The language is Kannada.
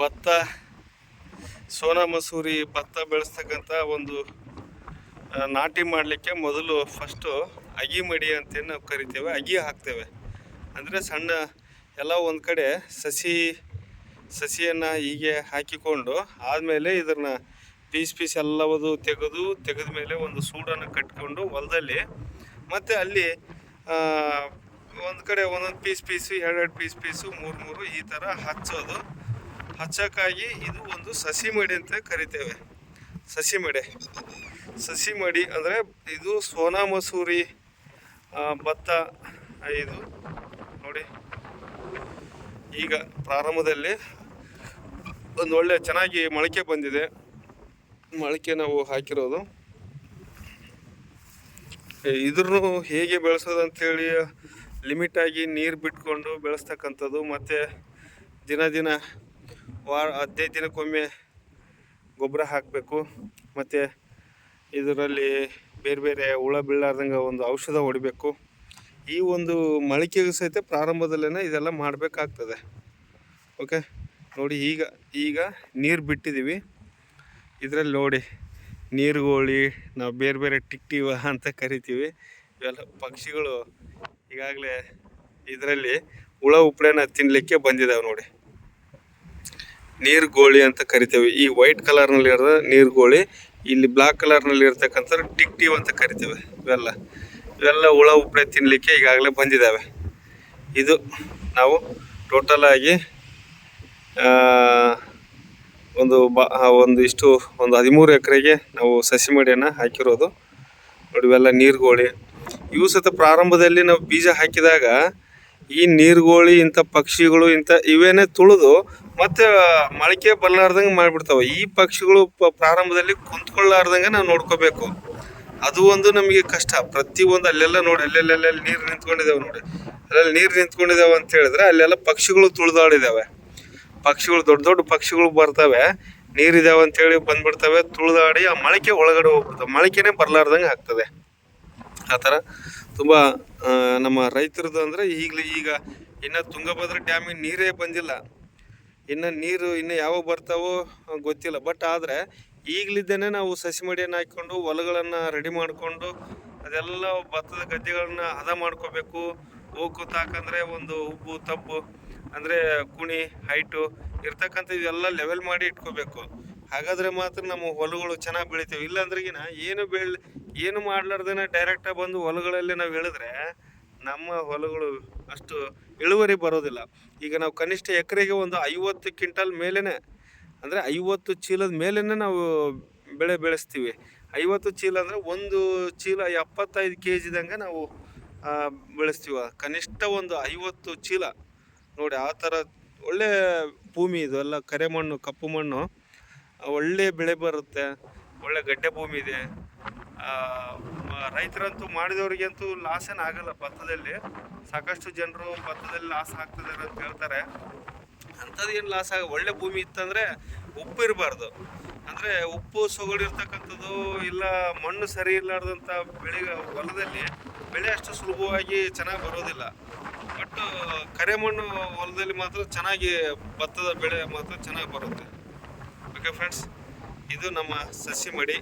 ಭತ್ತ, ಸೋನಾ ಮಸೂರಿ, ಭತ್ತ ಬೆಳೆಸ್ತಕ್ಕಂಥ ಒಂದು ನಾಟಿ ಮಾಡಲಿಕ್ಕೆ ಮೊದಲು ಫಸ್ಟು ಅಗಿ ಮಡಿ ಅಂತ ನಾವು ಕರಿತೇವೆ. ಅಗಿ ಹಾಕ್ತೇವೆ. ಅಂದರೆ ಸಣ್ಣ ಎಲ್ಲ ಒಂದು ಕಡೆ ಸಸಿ, ಸಸಿಯನ್ನು ಹೀಗೆ ಹಾಕಿಕೊಂಡು ಆದಮೇಲೆ ಇದನ್ನು ಪೀಸ್ ಪೀಸ್ ಎಲ್ಲವದು ತೆಗೆದು ತೆಗೆದ ಮೇಲೆ ಒಂದು ಸೂಡನ್ನು ಕಟ್ಕೊಂಡು ಹೊಲದಲ್ಲಿ ಮತ್ತು ಅಲ್ಲಿ ಒಂದು ಕಡೆ ಒಂದೊಂದು ಪೀಸ್ ಪೀಸು ಎರಡೆರಡು ಪೀಸ್ ಪೀಸು ಮೂರು ಮೂರು ಈ ಥರ ಹಚ್ಚೋದು. ಹಚ್ಚೋಕ್ಕಾಗಿ ಇದು ಒಂದು ಸಸಿ ಮಡಿ ಅಂತ ಕರಿತೇವೆ. ಸಸಿ ಮಡಿ. ಸಸಿ ಮಡಿ ಅಂದರೆ ಇದು ಸೋನಾ ಮಸೂರಿ ಭತ್ತ ಇದು ನೋಡಿ. ಈಗ ಪ್ರಾರಂಭದಲ್ಲಿ ಒಂದು ಒಳ್ಳೆ ಚೆನ್ನಾಗಿ ಮೊಳಕೆ ಬಂದಿದೆ. ಮೊಳಕೆ ನಾವು ಹಾಕಿರೋದು. ಇದ್ರೂ ಹೇಗೆ ಬೆಳೆಸೋದು ಲಿಮಿಟ್ ಆಗಿ ನೀರು ಬಿಟ್ಕೊಂಡು ಬೆಳೆಸ್ತಕ್ಕಂಥದ್ದು ಮತ್ತು ದಿನ ದಿನ ವಾರ, ಹದಿನೈದು ದಿನಕ್ಕೊಮ್ಮೆ ಗೊಬ್ಬರ ಹಾಕಬೇಕು. ಮತ್ತು ಇದರಲ್ಲಿ ಬೇರೆ ಬೇರೆ ಹುಳ ಬೀಳಾರ್ದಂಗೆ ಒಂದು ಔಷಧ ಹೊಡಿಬೇಕು. ಈ ಒಂದು ಮಳಿಕೆಗೂ ಸಹಿತ ಪ್ರಾರಂಭದಲ್ಲೇ ಇದೆಲ್ಲ ಮಾಡಬೇಕಾಗ್ತದೆ. ಓಕೆ ನೋಡಿ, ಈಗ ಈಗ ನೀರು ಬಿಟ್ಟಿದ್ದೀವಿ ಇದರಲ್ಲಿ ನೋಡಿ, ನೀರುಗೋಳಿ, ನಾವು ಬೇರೆ ಬೇರೆ ಟಿಕ್ಟಿವ ಅಂತ ಕರಿತೀವಿ. ಇವೆಲ್ಲ ಪಕ್ಷಿಗಳು ಈಗಾಗಲೇ ಇದರಲ್ಲಿ ಹುಳ ಉಪ್ಪಳೆನ ತಿನ್ನಲಿಕ್ಕೆ ಬಂದಿದ್ದಾವೆ ನೋಡಿ. ನೀರುಗೋಳಿ ಅಂತ ಕರಿತೇವೆ. ಈ ವೈಟ್ ಕಲರ್ನಲ್ಲಿ ನೀರ್ ಗೋಳಿ ಇಲ್ಲಿ ಬ್ಲಾಕ್ ಕಲರ್ನಲ್ಲಿ ಟಿಕ್ ಟಿಕ್ಟಿವ್ ಅಂತ ಕರಿತೇವೆ. ಇವೆಲ್ಲ. ಇವೆಲ್ಲ ಹುಳ ಉಪ್ಪಳೆ ತಿನ್ನಲಿಕ್ಕೆ ಈಗಾಗಲೇ ಬಂದಿದ್ದಾವೆ ಇದು ನಾವು ಟೋಟಲ್ ಆಗಿ ಆ, ಒಂದು ಬಾ ಒಂದು ಇಷ್ಟು ಒಂದು ಹದಿಮೂರು ಎಕರೆಗೆ ನಾವು ಸಸಿ ಮಡಿಯನ್ನು ಹಾಕಿರೋದು. ನೋಡಿ ಇವೆಲ್ಲ ನೀರುಗೋಳಿ. ಇವು ಸತ ಪ್ರಾರಂಭದಲ್ಲಿ ನಾವು ಬೀಜ ಹಾಕಿದಾಗ ಈ ನೀರುಗೋಳಿ, ಇಂಥ ಪಕ್ಷಿಗಳು, ಇಂಥ ಇವೇನೇ ತುಳಿದು ಮತ್ತೆ ಮೊಳಕೆ ಬರಲಾರ್ದಂಗೆ ಮಾಡಿಬಿಡ್ತಾವೆ. ಈ ಪಕ್ಷಿಗಳು ಪ್ರಾರಂಭದಲ್ಲಿ ಕುಂತ್ಕೊಳ್ಳಾರ್ದಂಗೆ ನಾವು ನೋಡ್ಕೋಬೇಕು. ಅದು ಒಂದು ನಮಗೆ ಕಷ್ಟ. ಪ್ರತಿಯೊಂದು ಅಲ್ಲೆಲ್ಲ ನೋಡಿ ಅಲ್ಲೆಲ್ಲೆಲ್ಲಿ ನೀರು ನಿಂತ್ಕೊಂಡಿದ್ದಾವೆ ನೋಡಿ. ಅಲ್ಲೆಲ್ಲಿ ನೀರು ನಿಂತ್ಕೊಂಡಿದ್ದಾವೆ ಅಂತ ಹೇಳಿದ್ರೆ ಅಲ್ಲೆಲ್ಲ ಪಕ್ಷಿಗಳು ತುಳಿದಾಡಿದ್ದಾವೆ ಪಕ್ಷಿಗಳು, ದೊಡ್ಡ ದೊಡ್ಡ ಪಕ್ಷಿಗಳು ಬರ್ತವೆ. ನೀರಿದಾವೆ ಅಂತೇಳಿ ಬಂದ್ಬಿಡ್ತವೆ. ತುಳಿದಾಡಿ ಆ ಮೊಳಕೆ ಒಳಗಡೆ ಹೋಗ್ಬಿಡ್ತವೆ. ಮೊಳಕೆನೇ ಬರಲಾರ್ದಂಗೆ ಆಗ್ತದೆ. ಆ ಥರ ತುಂಬ ನಮ್ಮ ರೈತರದ್ದು ಅಂದರೆ ಈಗಲೇ ಈಗ ಇನ್ನು ತುಂಗಭದ್ರ ಡ್ಯಾಮಿಗೆ ನೀರೇ ಬಂದಿಲ್ಲ. ಇನ್ನು ನೀರು ಇನ್ನು ಯಾವಾಗ ಬರ್ತಾವೋ ಗೊತ್ತಿಲ್ಲ. ಬಟ್ ಆದರೆ ಈಗಲಿದ್ದೇನೆ ನಾವು ಸಸಿ ಮಡಿಯನ್ನು ಹಾಕ್ಕೊಂಡು ಹೊಲಗಳನ್ನು ರೆಡಿ ಮಾಡಿಕೊಂಡು ಅದೆಲ್ಲ ಭತ್ತದ ಗದ್ದೆಗಳನ್ನ ಹದ ಮಾಡ್ಕೋಬೇಕು. ಹೋಗು ತಾಕಂದರೆ ಒಂದು ಉಬ್ಬು, ತಬ್ಬು ಅಂದರೆ ಕುಣಿ, ಹೈಟು ಇರ್ತಕ್ಕಂಥ ಇದೆಲ್ಲ ಲೆವೆಲ್ ಮಾಡಿ ಇಟ್ಕೋಬೇಕು. ಹಾಗಾದರೆ ಮಾತ್ರ ನಮ್ಮ ಹೊಲಗಳು ಚೆನ್ನಾಗಿ ಬೆಳಿತೇವೆ. ಇಲ್ಲಾಂದ್ರೆಗಿನ ಏನು ಬೆಳ್ ಏನು ಮಾಡ್ಲಾರ್ದೇನೆ ಡೈರೆಕ್ಟಾಗಿ ಬಂದು ಹೊಲಗಳಲ್ಲಿ ನಾವು ಹೇಳಿದ್ರೆ ನಮ್ಮ ಹೊಲಗಳು ಅಷ್ಟು ಇಳುವರಿ ಬರೋದಿಲ್ಲ. ಈಗ ನಾವು ಕನಿಷ್ಠ ಎಕರೆಗೆ ಒಂದು ಐವತ್ತು ಕ್ವಿಂಟಲ್ ಮೇಲೇ ಅಂದರೆ ಐವತ್ತು ಚೀಲದ ಮೇಲೇ ನಾವು ಬೆಳೆ ಬೆಳೆಸ್ತೀವಿ. ಐವತ್ತು ಚೀಲ ಅಂದರೆ ಒಂದು ಚೀಲ ಎಪ್ಪತ್ತೈದು ಕೆ ಜಿದಂಗೆ ನಾವು ಬೆಳೆಸ್ತೀವ. ಕನಿಷ್ಠ ಒಂದು ಐವತ್ತು ಚೀಲ. ನೋಡಿ, ಆ ಥರ ಒಳ್ಳೆ ಭೂಮಿ ಇದು ಎಲ್ಲ, ಕರೆ ಮಣ್ಣು, ಕಪ್ಪು ಮಣ್ಣು. ಒಳ್ಳೆ ಬೆಳೆ ಬರುತ್ತೆ, ಒಳ್ಳೆ ಗಡ್ಡೆ ಭೂಮಿ ಇದೆ. ರೈತರಂತೂ ಮಾಡಿದವ್ರಿಗಂತೂ ಏನು ಆಗಲ್ಲ ಭತ್ತದಲ್ಲಿ. ಸಾಕಷ್ಟು ಜನರು ಭತ್ತದಲ್ಲಿ ಲಾಸ್ ಆಗ್ತಿದ್ದಾರೆ ಅಂತ ಹೇಳ್ತಾರೆ. ಅಂಥದ್ದು ಏನು ಲಾಸ್ ಆಗ, ಒಳ್ಳೆ ಭೂಮಿ ಇತ್ತಂದರೆ ಉಪ್ಪು ಇರಬಾರ್ದು. ಅಂದರೆ ಉಪ್ಪು ಸೊಗಡಿರ್ತಕ್ಕಂಥದ್ದು ಇಲ್ಲ, ಮಣ್ಣು ಸರಿ ಇರಲಾರ್ದಂಥ ಬೆಳೆ, ಹೊಲದಲ್ಲಿ ಬೆಳೆ ಅಷ್ಟು ಸುಲಭವಾಗಿ ಚೆನ್ನಾಗಿ ಬರೋದಿಲ್ಲ. ಬಟ್ ಕರೆ ಮಣ್ಣು ಹೊಲದಲ್ಲಿ ಮಾತ್ರ ಚೆನ್ನಾಗಿ ಭತ್ತದ ಬೆಳೆ ಮಾತ್ರ ಚೆನ್ನಾಗಿ ಬರುತ್ತೆ. ಓಕೆ ಫ್ರೆಂಡ್ಸ್ ಇದು ನಮ್ಮ ಸಸಿ ಮಡಿ.